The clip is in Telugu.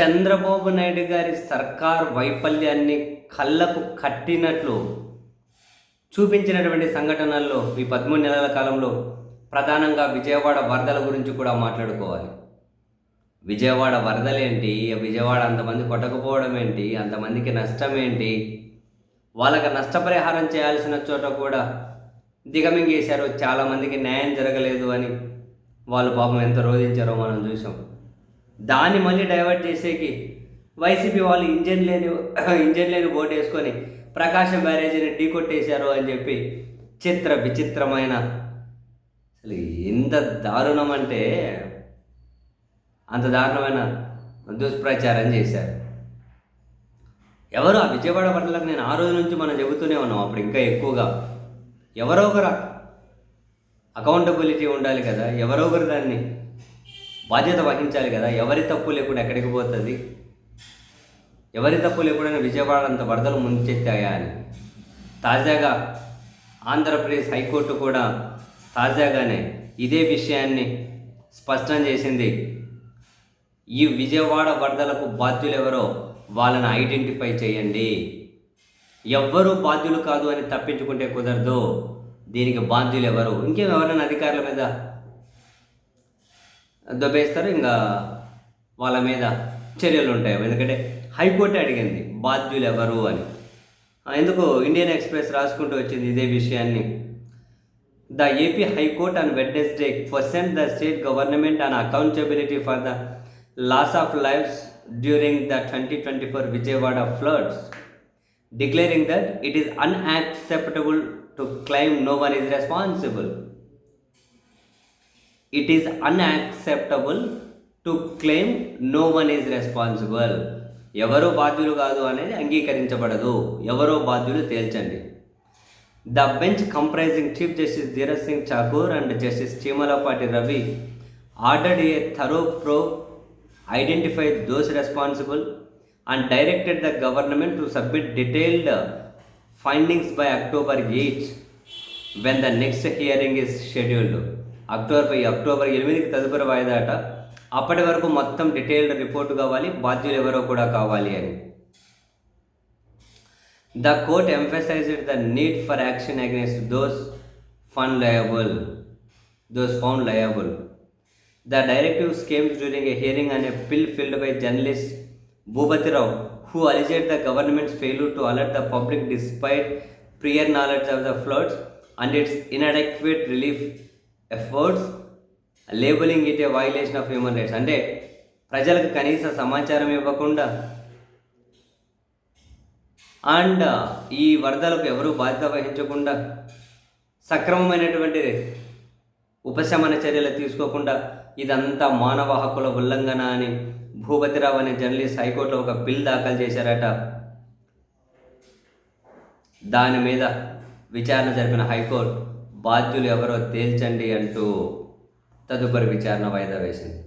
చంద్రబాబు నాయుడు గారి సర్కార్ వైఫల్యాన్ని కళ్ళకు కట్టినట్లు చూపించినటువంటి సంఘటనల్లో ఈ పదమూడు నెలల కాలంలో ప్రధానంగా విజయవాడ వరదల గురించి కూడా మాట్లాడుకోవాలి. విజయవాడ వరదలేంటి విజయవాడ అంతమంది కొట్టకపోవడం ఏంటి? అంతమందికి నష్టం ఏంటి? వాళ్ళకి నష్టపరిహారం చేయాల్సిన చోట కూడా దిగమింగేశారు. చాలామందికి న్యాయం జరగలేదు అని వాళ్ళు పాపం ఎంత రోధించారో మనం చూసాం దాన్ని మళ్ళీ డైవర్ట్ చేసేకి వైసీపీ వాళ్ళు ఇంజన్ లేని ఇంజన్ లేని ఓటు వేసుకొని ప్రకాశం బ్యారేజీని ఢీ కొట్టేశారు అని చెప్పి చిత్ర విచిత్రమైన. అసలు ఎంత దారుణం అంటే అంత దారుణమైన దుష్ప్రచారం చేశారు. ఎవరు ఆ విజయవాడ పట్లకు నేను ఆ రోజు నుంచి మనం చెబుతూనే ఉన్నాం. అప్పుడు ఇంకా ఎక్కువగా ఎవరో ఒకరు అకౌంటబిలిటీ ఉండాలి కదా. ఎవరో ఒకరు దాన్ని బాధ్యత వహించాలి కదా. ఎవరి తప్పు లేకుండా ఎక్కడికి పోతుంది? ఎవరి తప్పు లేకుండా విజయవాడ అంత వరదలు ముంచెత్తాయా అని. తాజాగా ఆంధ్రప్రదేశ్ హైకోర్టు కూడా తాజాగానే ఇదే విషయాన్ని స్పష్టం చేసింది. ఈ విజయవాడ వరదలకు బాధ్యులు ఎవరో వాళ్ళని ఐడెంటిఫై చేయండి. ఎవ్వరూ బాధ్యులు కాదు అని తప్పించుకుంటే కుదరదు. దీనికి బాధ్యులు ఎవరు ఇంకేం ఎవరైనా అధికారుల మీద దొబ్బేస్తారు ఇంకా వాళ్ళ మీద చర్యలు ఉంటాయి ఎందుకంటే హైకోర్టు అడిగింది బాధ్యులు ఎవరు అని. ఎందుకు ఇండియన్ ఎక్స్ప్రెస్ రాసుకుంటూ వచ్చింది ఇదే విషయాన్ని. The AP high court on Wednesday question the state government on accountability for the loss of lives during the twenty twenty four Vijayawada floods declaring that it is unacceptable to claim no one is responsible. It is unacceptable to claim no one is responsible ఎవరో బాధ్యులు కాదు అనేది అంగీకరించబడదు. ఎవరో బాధ్యులు తేల్చండి. The bench comprising chief justice Dhiraj Singh Thakur and justice Cheemalapati Ravi ordered a thorough pro identify those responsible and directed the government to submit detailed findings by October eight when the next hearing is scheduled October October ఎనిమిదికి తదుపరి వాయిదాట. అప్పటి వరకు మొత్తం డీటెయిల్డ్ రిపోర్ట్ కావాలి బాధ్యులు ఎవరో కూడా కావాలి అని. The court emphasized the need for action against those found liable. Those found liable. The directive schemes during a hearing అనే PIL filed by journalist Bhupathi Rao who alleged the government's failure to alert the public despite prior knowledge of the floods and its inadequate relief efforts labelling it a violation of human rights అంటే ప్రజలకు కనీస సమాచారం ఇవ్వకుండా. అండ్ uh, ఈ వరదలకు ఎవరు బాధ్యత వహించకుండా సక్రమమైనటువంటి ఉపశమన చర్యలు తీసుకోకుండా ఇదంతా మానవ హక్కుల ఉల్లంఘన అని భూపతిరావు అనే జర్నలిస్ట్ హైకోర్టులో ఒక బిల్ దాఖలు చేశారట. దాని మీద విచారణ జరిపిన హైకోర్టు. బాధ్యులు ఎవరో తేల్చండి అంటూ తదుపరి విచారణ వాయిదా వేసింది.